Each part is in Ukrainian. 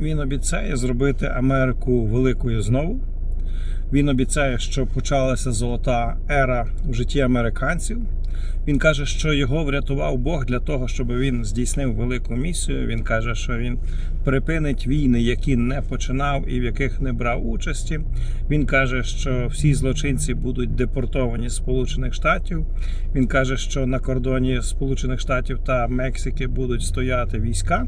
Він обіцяє зробити Америку великою знову. Він обіцяє, що почалася золота ера в житті американців. Він каже, що його врятував Бог для того, щоб він здійснив велику місію. Він каже, що він припинить війни, які не починав і в яких не брав участі. Він каже, що всі злочинці будуть депортовані з Сполучених Штатів. Він каже, що на кордоні Сполучених Штатів та Мексики будуть стояти війська.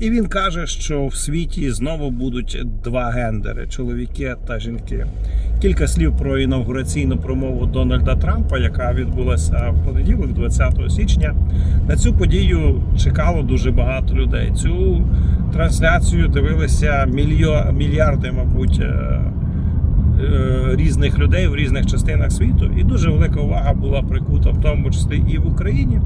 І він каже, що в світі знову будуть два гендери чоловіки та жінки. Кілька слів про інавгураційну промову Дональда Трампа, яка відбулася в понеділок, 20 січня. На цю подію чекало дуже багато людей. Цю трансляцію дивилися мільярди, мабуть. е, е, Різних людей в різних частинах світу, і дуже велика увага була прикута, в тому числі і в Україні.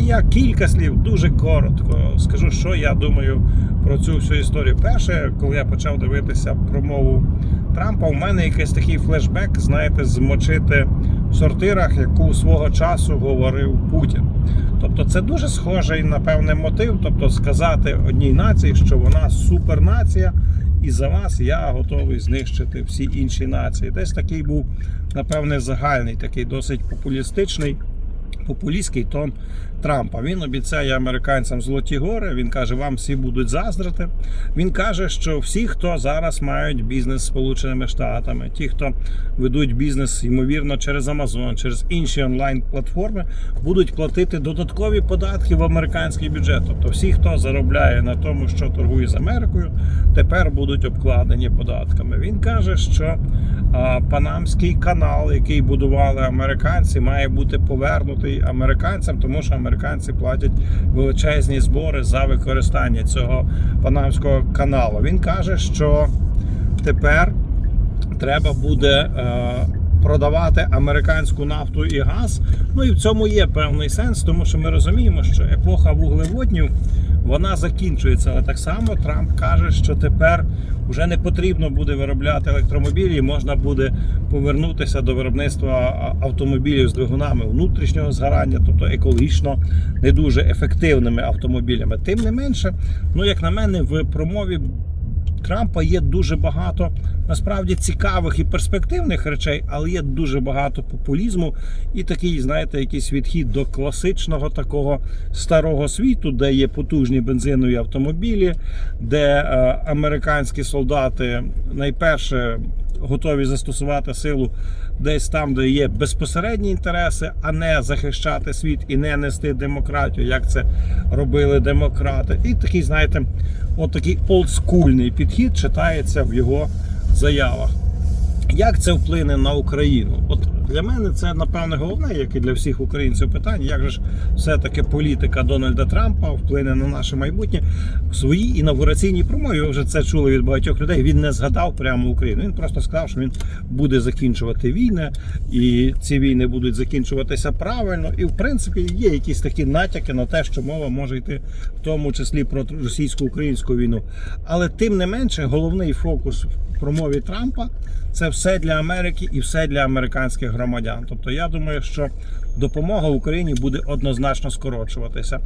І я кілька слів дуже коротко скажу, що я думаю про цю всю історію. Перше, коли я почав дивитися промову Трампа, у мене якийсь такий флешбек, знаєте, змочити в сортирах, яку свого часу говорив Путін. Тобто, це дуже схожий на певний мотив, тобто сказати одній нації, що вона супернація, і за вас я готовий знищити всі інші нації. Десь такий був, напевне, загальний, такий досить популістичний. Популістський тон Трампа. Він обіцяє американцям золоті гори. Він каже, вам всі будуть заздрити. Він каже, що всі, хто зараз мають бізнес з Сполученими Штатами, ті, хто ведуть бізнес, ймовірно, через Amazon, через інші онлайн-платформи, будуть платити додаткові податки в американський бюджет. Тобто, всі, хто заробляє на тому, що торгує з Америкою, тепер будуть обкладені податками. Він каже, що а, Панамський канал, який будували американці, має бути повернутий американцям, тому що американці платять величезні збори за використання цього панамського каналу. Він каже, що тепер треба буде. е, Продавати американську нафту і газ, ну і в цьому є певний сенс, тому що ми розуміємо, що епоха вуглеводнів вона закінчується. Але так само Трамп каже, що тепер вже не потрібно буде виробляти електромобілі, і можна буде повернутися до виробництва автомобілів з двигунами внутрішнього згорання, тобто екологічно не дуже ефективними автомобілями. Тим не менше, ну як на мене, в промові. Трампа є дуже багато насправді цікавих і перспективних речей, але є дуже багато популізму і такий, знаєте, якийсь відхід до класичного такого старого світу, де є потужні бензинові автомобілі, де е, американські солдати найперше готові застосувати силу десь там, де є безпосередні інтереси, а не захищати світ і не нести демократію, як це робили демократи. І такий, знаєте, от такий олдскульний підхід читається в його заявах. Як це вплине на Україну? От для мене це напевне головне, як і для всіх українців, питання, як же ж все-таки політика Дональда Трампа вплине на наше майбутнє в своїй інавгураційній промові. Ви вже це чули від багатьох людей. Він не згадав прямо Україну. Він просто сказав, що він буде закінчувати війни, і ці війни будуть закінчуватися правильно. І в принципі є якісь такі натяки на те, що мова може йти в тому числі про російсько-українську війну. Але тим не менше, головний фокус в промові Трампа це все для Америки і все для американських громадян. Тобто, я думаю, що допомога Україні буде однозначно скорочуватися.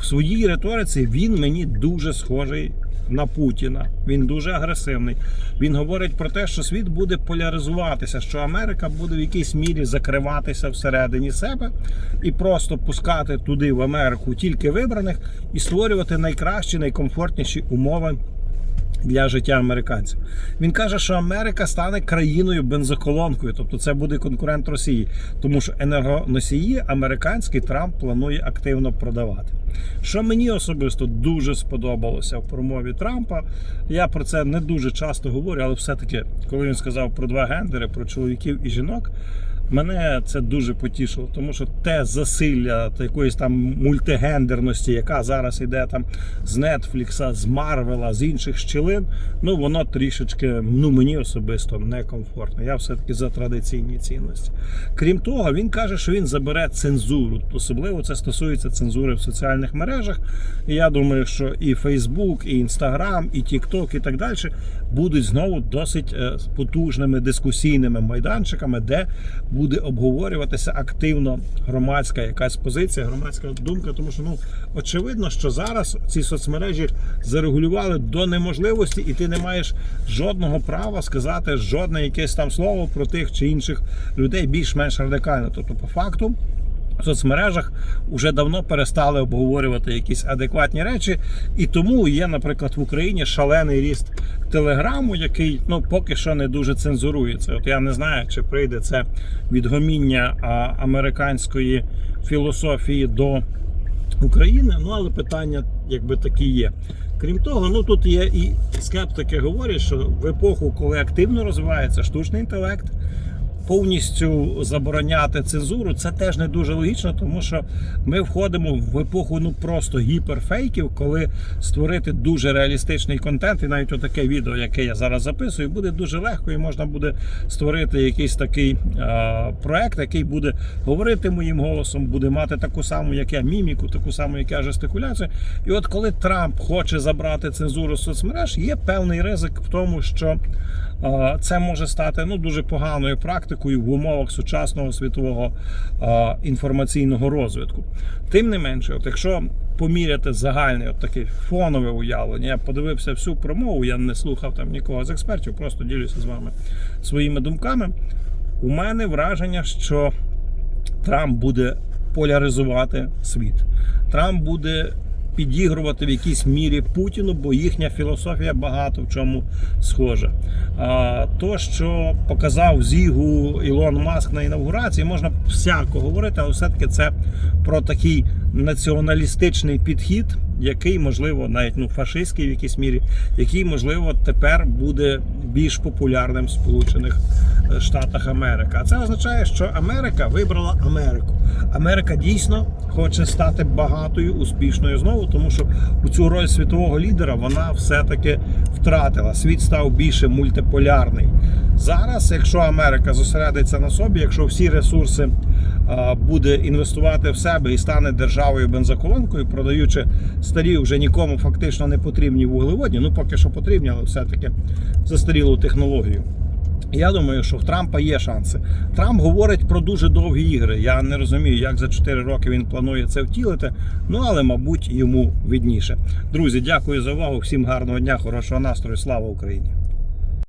В своїй риториці він мені дуже схожий на Путіна. Він дуже агресивний. Він говорить про те, що світ буде поляризуватися, що Америка буде в якійсь мірі закриватися всередині себе і просто пускати туди в Америку тільки вибраних і створювати найкращі, найкомфортніші умови для життя американців. Він каже, що Америка стане країною бензоколонкою, тобто це буде конкурент Росії, тому що енергоносії американський Трамп планує активно продавати. Що мені особисто дуже сподобалося в промові Трампа, я про це не дуже часто говорю, але все-таки, коли він сказав про два гендери, про чоловіків і жінок. Мене це дуже потішило, тому що те засилля та якоїсь там мультигендерності, яка зараз йде там з Нетфлікса, з Марвела, з інших щілин, ну воно трішечки, ну мені особисто некомфортно. Я все-таки за традиційні цінності. Крім того, він каже, що він забере цензуру. Особливо це стосується цензури в соціальних мережах. І я думаю, що і Фейсбук, і Інстаграм, і Тікток, і так далі будуть знову досить е, потужними дискусійними майданчиками, де буде обговорюватися активно громадська якась позиція, громадська думка, тому що ну очевидно, що зараз ці соцмережі зарегулювали до неможливості, і ти не маєш жодного права сказати жодне якесь там слово про тих чи інших людей більш-менш радикально. Тобто, по факту. В соцмережах вже давно перестали обговорювати якісь адекватні речі, і тому є, наприклад, в Україні шалений ріст телеграму, який ну поки що не дуже цензурується. От я не знаю, чи прийде це відгоміння американської філософії до України. Ну але питання якби такі є. Крім того, ну тут є і скептики говорять, що в епоху, коли активно розвивається штучний інтелект, повністю забороняти цензуру, це теж не дуже логічно, тому що ми входимо в епоху ну просто гіперфейків, коли створити дуже реалістичний контент, і навіть отаке відео, яке я зараз записую, буде дуже легко, і можна буде створити якийсь такий е, проект, який буде говорити моїм голосом, буде мати таку саму, як я, міміку, таку саму, як я жестикуляцію. І от коли Трамп хоче забрати цензуру соцмереж, є певний ризик в тому, що е, це може стати ну дуже поганою практикою в умовах сучасного світового е, інформаційного розвитку. Тим не менше, от якщо поміряти загальне от таке фонове уявлення, я подивився всю промову, я не слухав там нікого з експертів, просто ділюся з вами своїми думками. У мене враження, що Трамп буде поляризувати світ. Трамп буде підігрувати в якійсь мірі Путіну, бо їхня філософія багато в чому схожа. А, то, що показав Зігу Ілон Маск на інавгурації, можна всяко говорити, але все-таки це про такий націоналістичний підхід, який, можливо, навіть ну, фашистський в якійсь мірі, який, можливо, тепер буде більш популярним в Сполучених е, Штатах Америки. А це означає, що Америка вибрала Америку. Америка дійсно хоче стати багатою, успішною знову, тому що у цю роль світового лідера вона все-таки втратила. Світ став більше мультиполярний. Зараз, якщо Америка зосередиться на собі, якщо всі ресурси а, буде інвестувати в себе і стане державою бензоколонкою, продаючи старі вже нікому фактично не потрібні вуглеводні, ну поки що потрібні, але все-таки застарілу технологію. Я думаю, що в Трампа є шанси. Трамп говорить про дуже довгі ігри. Я не розумію, як за 4 роки він планує це втілити. Ну але, мабуть, йому видніше. Друзі, дякую за увагу. Всім гарного дня, хорошого настрою. Слава Україні!